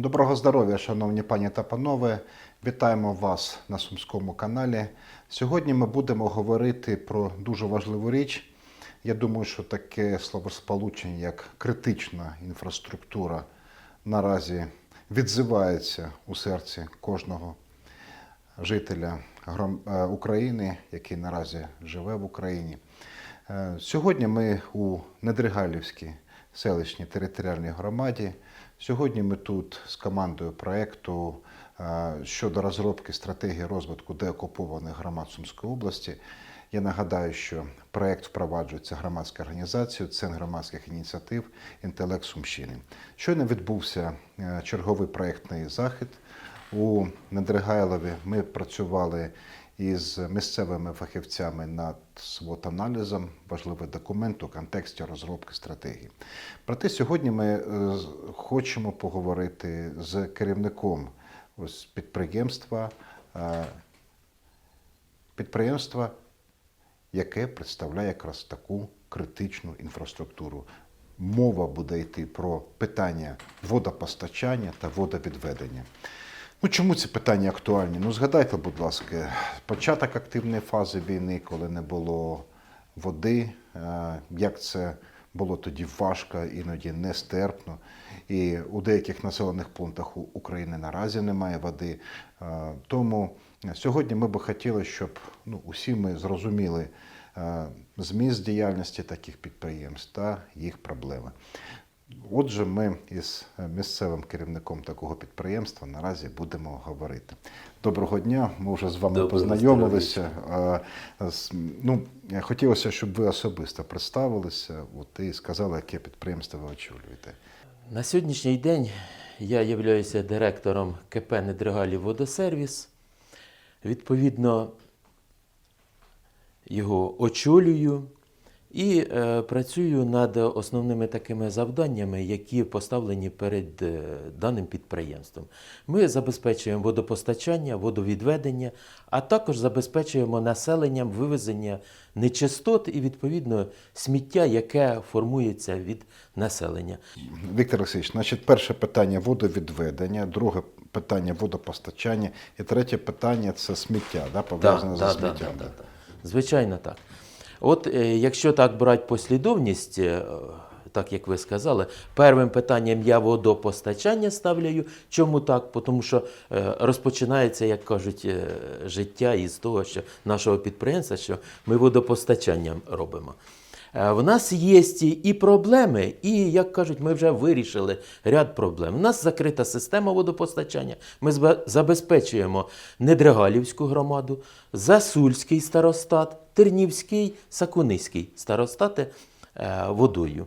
Доброго здоров'я, шановні пані та панове. Вітаємо вас на Сумському каналі. Сьогодні ми будемо говорити про дуже важливу річ. Я думаю, що таке словосполучення, як критична інфраструктура, наразі відзивається у серці кожного жителя е, України, який наразі живе в Україні. Е, Сьогодні ми у Недригайлівській селищній територіальній громаді. Сьогодні ми тут з командою проєкту е, щодо розробки стратегії розвитку деокупованих громад Сумської області. Я нагадаю, що проєкт впроваджується громадською організацією Центр громадських ініціатив Інтелект Сумщини. Щойно відбувся е, черговий проєктний захід у Недригайлові. Ми працювали із місцевими фахівцями над свот-аналізом важливий документ у контексті розробки стратегії. Проте сьогодні ми е, хочемо поговорити з керівником ось підприємства, е, підприємства, яке представляє якраз таку критичну інфраструктуру. Мова буде йти про питання водопостачання та водовідведення. Ну, чому ці питання актуальні? Ну, згадайте, будь ласка, початок активної фази війни, коли не було води, е, як це було тоді важко, іноді нестерпно. І у деяких населених пунктах України наразі немає води. Е, Тому сьогодні ми би хотіли, щоб ну, усі ми зрозуміли е, зміст діяльності таких підприємств та їх проблеми. Отже, ми із е, місцевим керівником такого підприємства наразі будемо говорити. Доброго дня, ми вже з вами Доброго познайомилися. Е, Ну, е, хотілося, щоб ви особисто представилися от, і сказали, яке підприємство ви очолюєте. На сьогоднішній день я являюся директором КП Недригалів Водосервіс. Відповідно, його очолюю і е, працюю над основними такими завданнями, які поставлені перед е, даним підприємством. Ми забезпечуємо водопостачання, водовідведення, а також забезпечуємо населенням вивезення нечистот і відповідно сміття, яке формується від населення. Віктор Олексійович, значить, перше питання водовідведення, друге питання водопостачання, і третє питання це сміття, да, пов'язане зі сміттям. да, да. Звичайно, так. От е, якщо так брати послідовність, е, так як ви сказали, первим питанням я водопостачання ставляю. Чому так? Тому що е, розпочинається, як кажуть, життя із того, що нашого підприємства, що ми водопостачанням робимо. Е, В нас є і проблеми, і, як кажуть, ми вже вирішили ряд проблем. У нас закрита система водопостачання. Ми забезпечуємо Недригалівську громаду, Засульський старостат, Тернівський, Сакуниський старостати е, водою.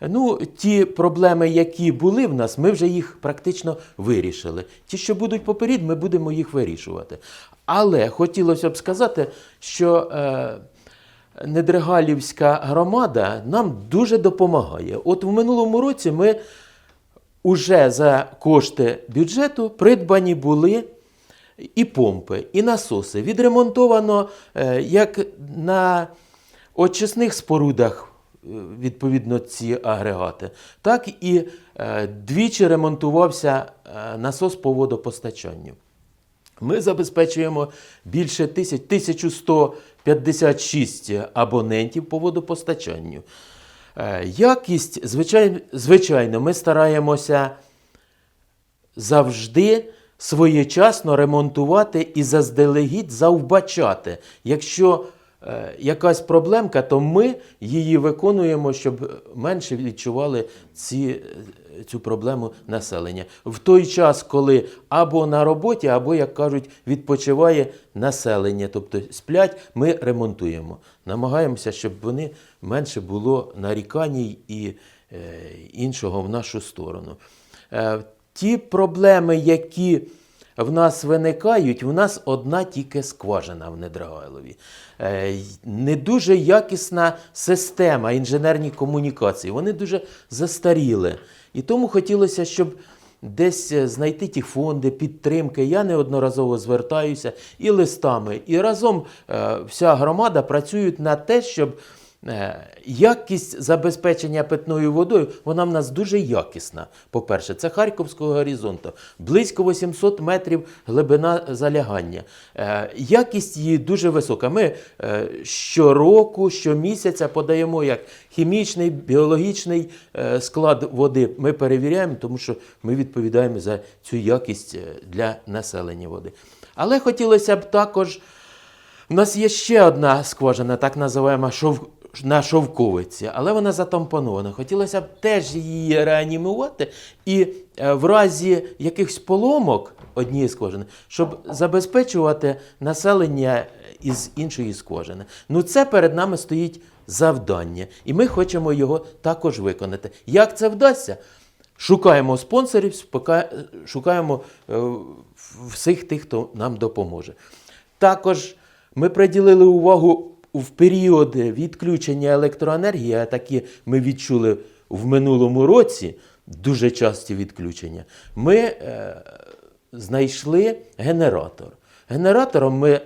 Ну, ті проблеми, які були в нас, ми вже їх практично вирішили. Ті, що будуть поперед, ми будемо їх вирішувати. Але хотілося б сказати, що. Е, Недригалівська громада нам дуже допомагає. От в минулому році ми вже за кошти бюджету придбані були і помпи, і насоси. Відремонтовано е, як на очисних спорудах, е, відповідно, ці агрегати, так і е, двічі ремонтувався насос по водопостачанню. Ми забезпечуємо більше 1000, 1100 56 абонентів по водопостачанню. Е, якість, звичайно, ми стараємося завжди своєчасно ремонтувати і заздалегідь завбачати. Якщо якась проблемка, то ми її виконуємо, щоб менше відчували ці, е, цю проблему населення. В той час, коли або на роботі, або, як кажуть, відпочиває населення, тобто сплять, ми ремонтуємо. Намагаємося, щоб вони менше було нарікань і е, іншого в нашу сторону. Е, ті проблеми, які в нас виникають, в нас одна тільки скважина в Недрагайлові. Е, Не дуже якісна система інженерні комунікації. Вони дуже застаріли. І тому хотілося, щоб десь е, знайти ті фонди, підтримки. Я неодноразово звертаюся і листами, і разом е, вся громада працюють на те, щоб Якість забезпечення питною водою, вона в нас дуже якісна. По-перше, це Харківського горизонту, близько 800 метрів глибина залягання. Е, Якість її дуже висока. Ми е, щороку, щомісяця подаємо як хімічний, біологічний е, склад води. Ми перевіряємо, тому що ми відповідаємо за цю якість е, для населення води. Але хотілося б також. У нас є ще одна скважина, так називаємо шов... на шовковиці, але вона затампонована. Хотілося б теж її реанімувати і е, в разі якихось поломок однієї скважини, щоб забезпечувати населення із іншої скважини. Ну це перед нами стоїть завдання, і ми хочемо його також виконати. Як це вдасться? Шукаємо спонсорів, шукаємо е, всіх тих, хто нам допоможе. Також ми приділили увагу в період відключення електроенергії, а такі ми відчули в минулому році дуже часті відключення. Ми е, знайшли генератор. Генератором ми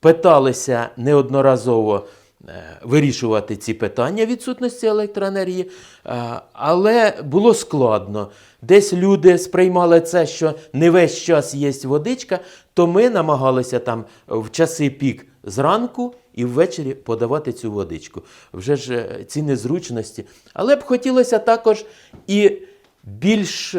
питалися неодноразово е, вирішувати ці питання відсутності електроенергії, е, але було складно. Десь люди сприймали це, що не весь час є водичка, то ми намагалися там в часи пік зранку і ввечері подавати цю водичку. Вже ж е, ці незручності. Але б хотілося також і більш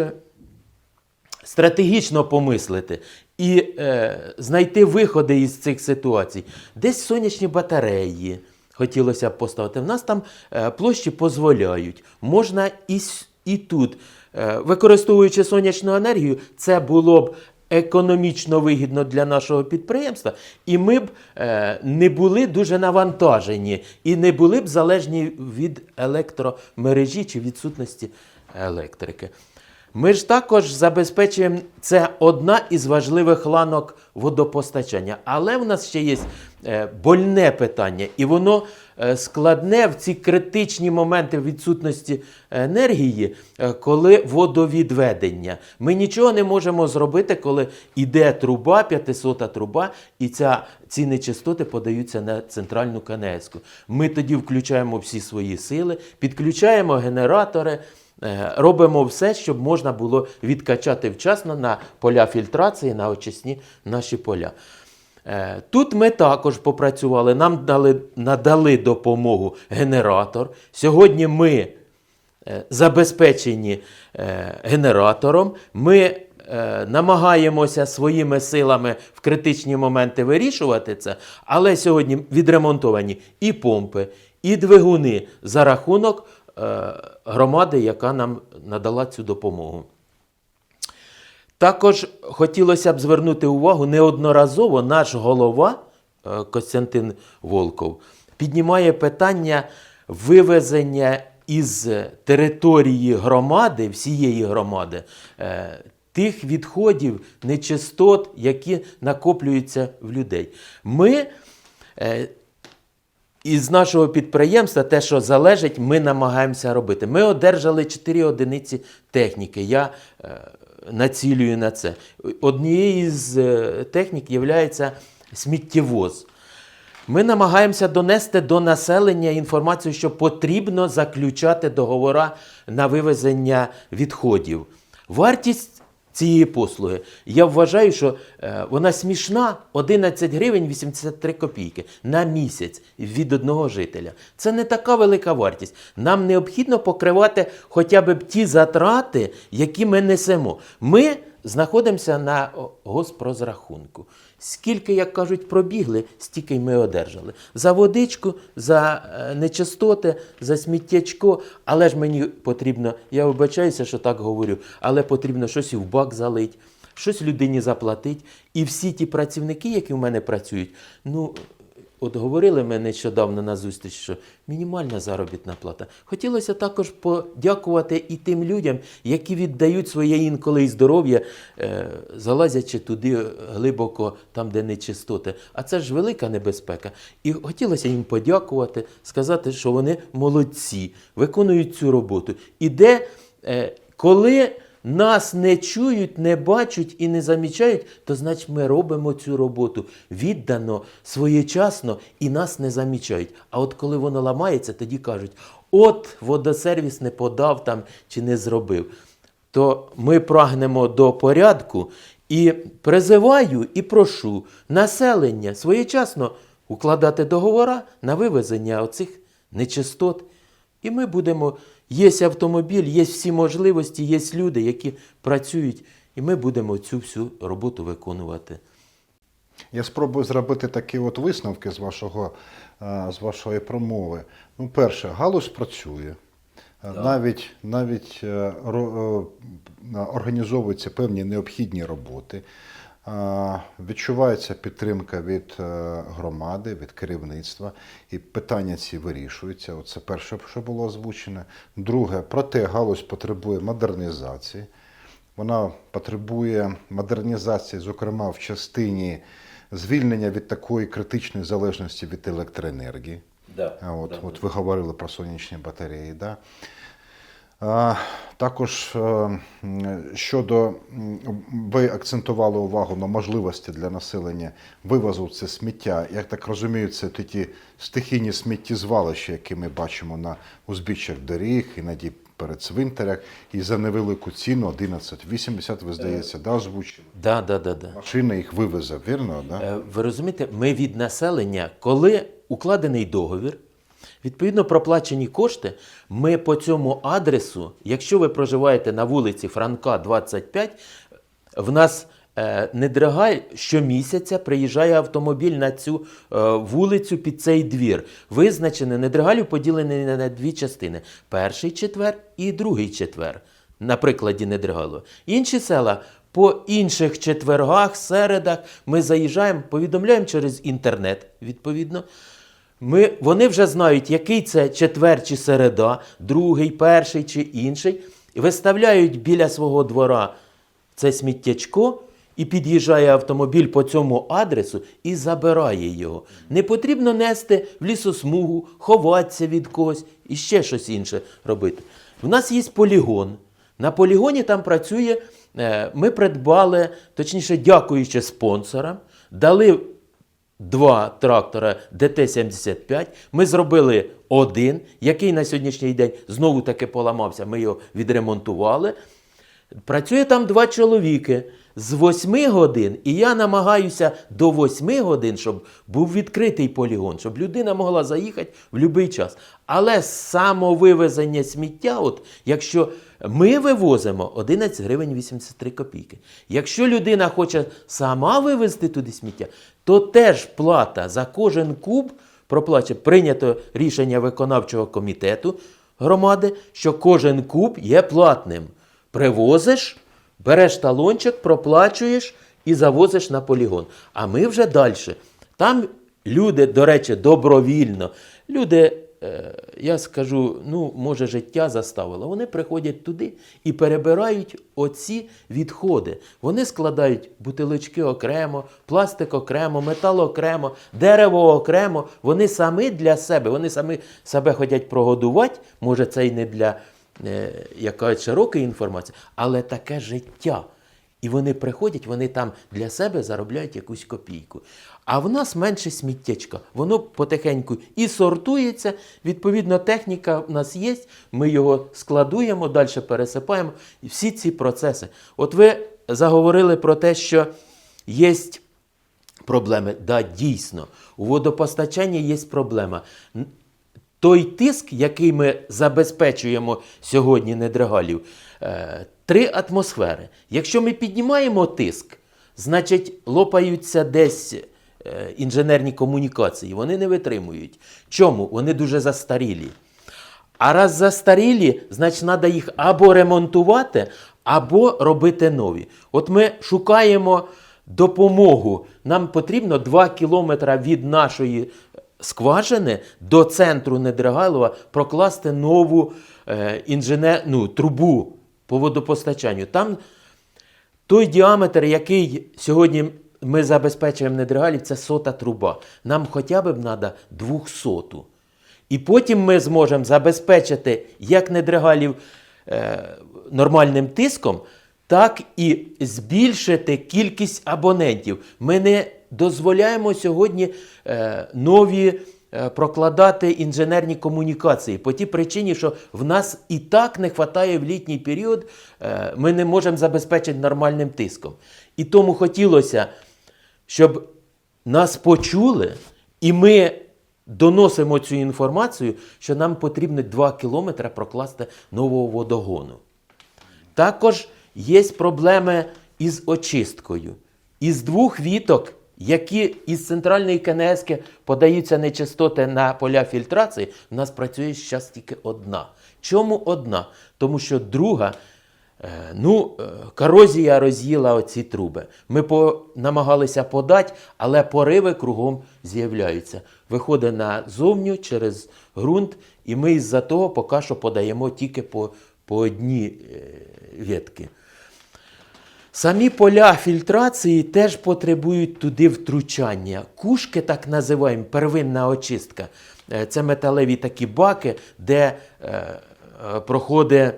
стратегічно помислити і е, знайти виходи із цих ситуацій. Десь сонячні батареї хотілося б поставити. В нас там е, площі дозволяють. Можна і, і тут, е, використовуючи сонячну енергію, це було б. Економічно вигідно для нашого підприємства, і ми б е, не були дуже навантажені і не були б залежні від електромережі чи відсутності електрики. Ми ж також забезпечуємо це одна із важливих ланок водопостачання. Але в нас ще є е, больне питання, і воно складне в ці критичні моменти відсутності енергії, е, коли водовідведення. Ми нічого не можемо зробити, коли йде труба, 500 труба, і ця, ці нечистоти подаються на центральну КНС. Ми тоді включаємо всі свої сили, підключаємо генератори. Е, Робимо все, щоб можна було відкачати вчасно на поля фільтрації, на очисні наші поля. Е, Тут ми також попрацювали, нам дали, надали допомогу генератор. Сьогодні ми е, забезпечені е, генератором. Ми намагаємося своїми силами в критичні моменти вирішувати це, але сьогодні відремонтовані і помпи, і двигуни за рахунок громади, яка нам надала цю допомогу. Також хотілося б звернути увагу, неодноразово наш голова е, Костянтин Волков піднімає питання вивезення із території громади, всієї громади, е, тих відходів, нечистот, які накоплюються в людей. Ми е, із нашого підприємства, те, що залежить, ми намагаємося робити. Ми одержали 4 одиниці техніки. Я націлюю на це. Однією з е, технік є сміттєвоз. Ми намагаємося донести до населення інформацію, що потрібно заключати договори на вивезення відходів. Вартість цієї послуги, я вважаю, що е, вона смішна 11 гривень 83 копійки на місяць від одного жителя. Це не така велика вартість. Нам необхідно покривати хоча б ті затрати, які ми несемо. Ми знаходимося на госпрозрахунку. Скільки, як кажуть, пробігли, стільки й ми одержали. За водичку, за е, нечистоти, за сміттячко. Але ж мені потрібно, я вибачаюся, що так говорю, але потрібно щось і в бак залить, щось людині заплатить. І всі ті працівники, які в мене працюють, ну. От говорили ми нещодавно на зустріч, що мінімальна заробітна плата. Хотілося також подякувати і тим людям, які віддають своє інколи і здоров'я, е, залазячи туди глибоко, там, де нечистоти. А це ж велика небезпека. І хотілося їм подякувати, сказати, що вони молодці, виконують цю роботу. І де, е, коли нас не чують, не бачать і не замічають, то значить ми робимо цю роботу віддано, своєчасно і нас не замічають. А от коли воно ламається, тоді кажуть: от водосервіс не подав там чи не зробив. То ми прагнемо до порядку і призиваю і прошу населення своєчасно укладати договора на вивезення оцих нечистот. І ми будемо, є автомобіль, є всі можливості, є люди, які працюють, і ми будемо цю всю роботу виконувати. Я спробую зробити такі от висновки з, вашого, е, з вашої промови. Ну, перше, галузь працює. Е, Навіть, навіть ро- е, організовуються певні необхідні роботи. Відчувається підтримка від е, громади, від керівництва, і питання ці вирішуються. Оце перше, що було озвучено. Друге, проте галузь потребує модернізації. Вона потребує модернізації, зокрема в частині звільнення від такої критичної залежності від електроенергії. Да, От, да, от ви говорили про сонячні батареї. Да? Також е, щодо ви акцентували увагу на можливості для населення вивозу це сміття. Я так розумію, це такі стихійні сміттєзвалища, які ми бачимо на узбіччях доріг, іноді перед цвинтарях, і за невелику ціну 11,80, ви здається, да, озвучили. Да, да, да, да. Машина їх вивезе, вірно? Да? Е, Ви розумієте, ми від населення, коли укладений договір, відповідно проплачені кошти, ми по цьому адресу, якщо ви проживаєте на вулиці Франка 25, в нас е, Недригаль щомісяця приїжджає автомобіль на цю е, вулицю під цей двір. Визначений Недригалів поділений на дві частини: перший четвер і другий четвер. На прикладі Недригалу. Інші села по інших четвергах, середах ми заїжджаємо, повідомляємо через інтернет, відповідно. Ми, вони вже знають, який це четвер чи середа, другий, перший чи інший, виставляють біля свого двора це сміттячко, і під'їжджає автомобіль по цьому адресу і забирає його. Не потрібно нести в лісосмугу, ховатися від когось і ще щось інше робити. В нас є полігон. На полігоні там працює. е, Ми придбали, точніше, дякуючи спонсорам, дали два трактора ДТ-75. Ми зробили один, який на сьогоднішній день знову таки поламався. Ми його відремонтували. Працює там два чоловіки з 8 годин, і я намагаюся до 8 годин, щоб був відкритий полігон, щоб людина могла заїхати в будь-який час. Але самовивезення сміття, от якщо ми вивозимо 11 гривень 83 копійки. Якщо людина хоче сама вивезти туди сміття, то теж плата за кожен куб проплаче. Прийнято рішення виконавчого комітету громади, що кожен куб є платним. Привозиш, береш талончик, проплачуєш і завозиш на полігон. А ми вже далі. Там люди, до речі, добровільно. Люди, я скажу, ну, може, життя заставило. Вони приходять туди і перебирають оці відходи. Вони складають бутилочки окремо, пластик окремо, метал окремо, дерево окремо. Вони самі для себе, вони самі себе хочуть прогодувати. Може, це і не для е, якоїсь широкої інформації, але таке життя. І вони приходять, вони там для себе заробляють якусь копійку. А в нас менше сміттячка. Воно потихеньку і сортується. Відповідно, техніка в нас є, ми його складуємо, далі пересипаємо. І всі ці процеси. От ви заговорили про те, що є проблеми. Да, дійсно, у водопостачанні є проблема. Той тиск, який ми забезпечуємо сьогодні недригалів, е, три атмосфери. Якщо ми піднімаємо тиск, значить лопаються десь е, інженерні комунікації, вони не витримують. Чому? Вони дуже застарілі. А раз застарілі, значить треба їх або ремонтувати, або робити нові. От ми шукаємо допомогу. Нам потрібно 2 кілометри від нашої скважини до центру Недригайлова прокласти нову е, інженер... ну, трубу по водопостачанню. Там той діаметр, який сьогодні ми забезпечуємо недригалів, це сота труба. Нам хоча б треба двохсоту. І потім ми зможемо забезпечити як недригалів е, нормальним тиском, так і збільшити кількість абонентів. Ми не дозволяємо сьогодні е, нові прокладати інженерні комунікації по тій причині, що в нас і так не вистачає в літній період, е, ми не можемо забезпечити нормальним тиском. І тому хотілося, щоб нас почули, і ми доносимо цю інформацію, що нам потрібно 2 кілометри прокласти нового водогону. Також є проблеми із очисткою. Із двох віток, які із центральної КНС подаються нечистоти на поля фільтрації, в нас працює зараз тільки одна. Чому одна? Тому що друга. е, Ну, е, корозія роз'їла оці труби. Ми по, намагалися подати, але пориви кругом з'являються. Виходить назовню через ґрунт, і ми із-за того поки що подаємо тільки по, по одній е, ветки. Самі поля фільтрації теж потребують туди втручання. Кушки, так називаємо, первинна очистка. Е, Це металеві такі баки, де е, е, проходить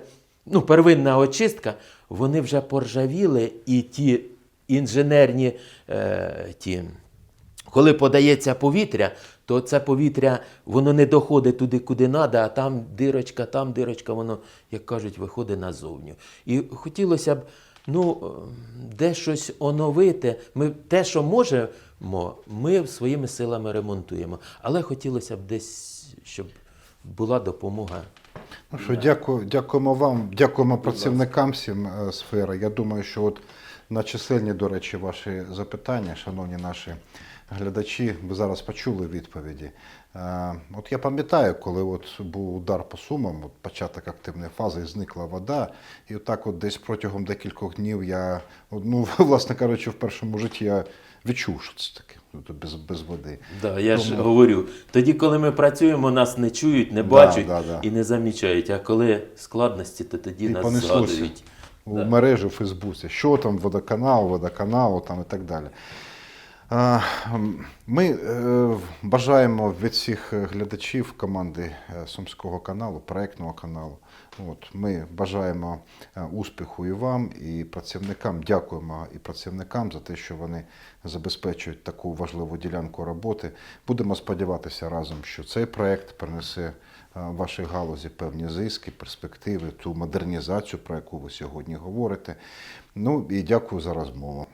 ну, первинна очистка. Вони вже поржавіли, і ті інженерні е, ті, коли подається повітря, то це повітря воно не доходить туди, куди треба, а там дирочка, там дирочка, воно, як кажуть, виходить назовню. І хотілося б ну, е, де щось оновити. Ми те, що можемо, ми своїми силами ремонтуємо. Але хотілося б десь, щоб була допомога. Ну що, дякую, дякуємо вам, дякуємо працівникам всім е, сфери. Я думаю, що от на чисельні, до речі, ваші запитання, шановні наші глядачі, ви зараз почули відповіді. Е, От я пам'ятаю, коли от був удар по сумам, от початок активної фази, і зникла вода. І отак от десь протягом декількох днів я, ну, власне кажучи, в першому житті я відчув, що це таке без, без води. Да, я ж говорю, тоді, коли ми працюємо, нас не чують, не бачать да, да. і не замічають. А коли складності, то тоді І нас згадують. у мережі в Фейсбуці, що там водоканал, водоканал там і так далі. Ми е, бажаємо від всіх глядачів команди е, Сумського каналу, проектного каналу. От, ми бажаємо е, успіху і вам, і працівникам. Дякуємо і працівникам за те, що вони забезпечують таку важливу ділянку роботи. Будемо сподіватися разом, що цей проект принесе вашій галузі певні зиски, перспективи, ту модернізацію, про яку ви сьогодні говорите. Ну і дякую за розмову.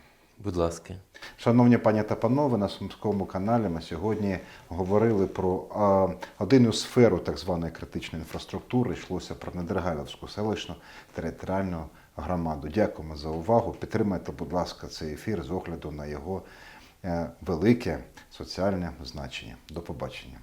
Будь ласка. Шановні пані та панове, на Сумському каналі ми сьогодні говорили про а, один із сферу так званої критичної інфраструктури. Йшлося про Недергайлівську селищну територіальну громаду. Дякуємо за увагу. Підтримайте, будь ласка, цей ефір з огляду на його е, велике соціальне значення. До побачення.